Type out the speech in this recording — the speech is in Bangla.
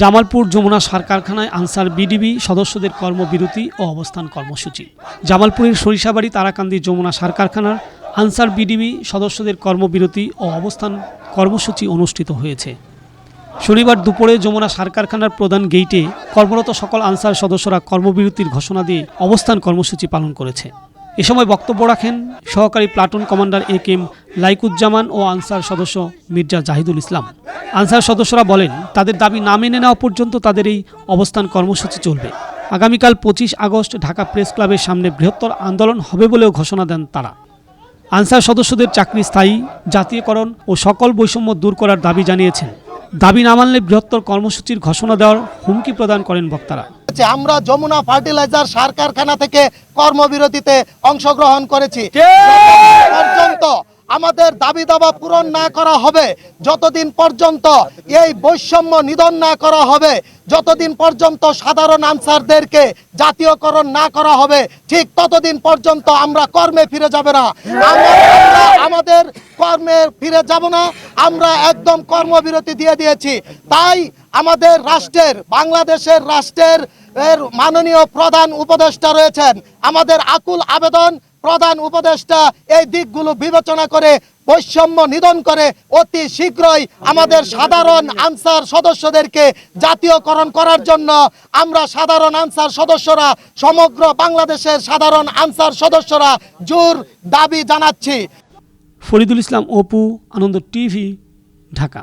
জামালপুর যমুনা সার কারখানায় আনসার বিডিবি সদস্যদের কর্মবিরতি ও অবস্থান কর্মসূচি। জামালপুরের সরিষাবাড়ি তারাকান্দি যমুনা সার কারখানার আনসার বিডিবি সদস্যদের কর্মবিরতি ও অবস্থান কর্মসূচি অনুষ্ঠিত হয়েছে। শনিবার দুপুরে যমুনা সার কারখানার প্রধান গেইটে কর্মরত সকল আনসার সদস্যরা কর্মবিরতির ঘোষণা দিয়ে অবস্থান কর্মসূচি পালন করেছে। এ সময় বক্তব্য রাখেন সহকারী platoon commander A K M Laikuzzaman ও আনসার সদস্য মির্জা জাহিদুল ইসলাম। আনসার সদস্যরা বলেন তাদের দাবি না মেনে নেওয়া পর্যন্ত তাদের এই অবস্থান কর্মসূচি চলবে। আগামীকাল পঁচিশ আগস্ট ঢাকা প্রেস ক্লাবের সামনে বৃহত্তর আন্দোলন হবে বলেও ঘোষণা দেন তারা। আনসার সদস্যদের চাকরি স্থায়ী জাতীয়করণ ও সকল বৈষম্য দূর করার দাবি জানিয়েছেন। দাবি না মানলে বৃহত্তর কর্মসূচির ঘোষণা দেওয়ার হুমকি প্রদান করেন বক্তারা। যে আমরা যমুনা ফার্টিলাইজার সার কারখানা থেকে কর্মবিরতিতে অংশগ্রহণ করেছি। পর্যন্ত আমাদের দাবি দাবা পূরণ না করা হবে, যতদিন পর্যন্ত এই বৈষম্য নিধন না করা হবে, যতদিন পর্যন্ত সাধারণ আনসারদেরকে জাতীয়করণ না করা হবে, ঠিক ততদিন পর্যন্ত আমরা কর্মে ফিরে যাব না। আমাদের কর্মে ফিরে যাব না, আমরা একদম কর্মবিরতি দিয়ে দিয়েছি। তাই আমাদের রাষ্ট্রের, বাংলাদেশের রাষ্ট্রের মাননীয় প্রধান উপদেষ্টা রয়েছেন, আমাদের আকুল আবেদন প্রধান উপদেষ্টা এই দিকগুলো বিবেচনা করে বৈষম্য নিধন করে অতি শীঘ্রই আমাদের সাধারণ আনসার সদস্যদেরকে জাতীয়করণ করার জন্য আমরা সাধারণ আনসার সদস্যরা, সমগ্র বাংলাদেশের সাধারণ আনসার সদস্যরা জোর দাবি জানাচ্ছি। ফরিদুল ইসলাম, অপু, আনন্দ টিভি, ঢাকা।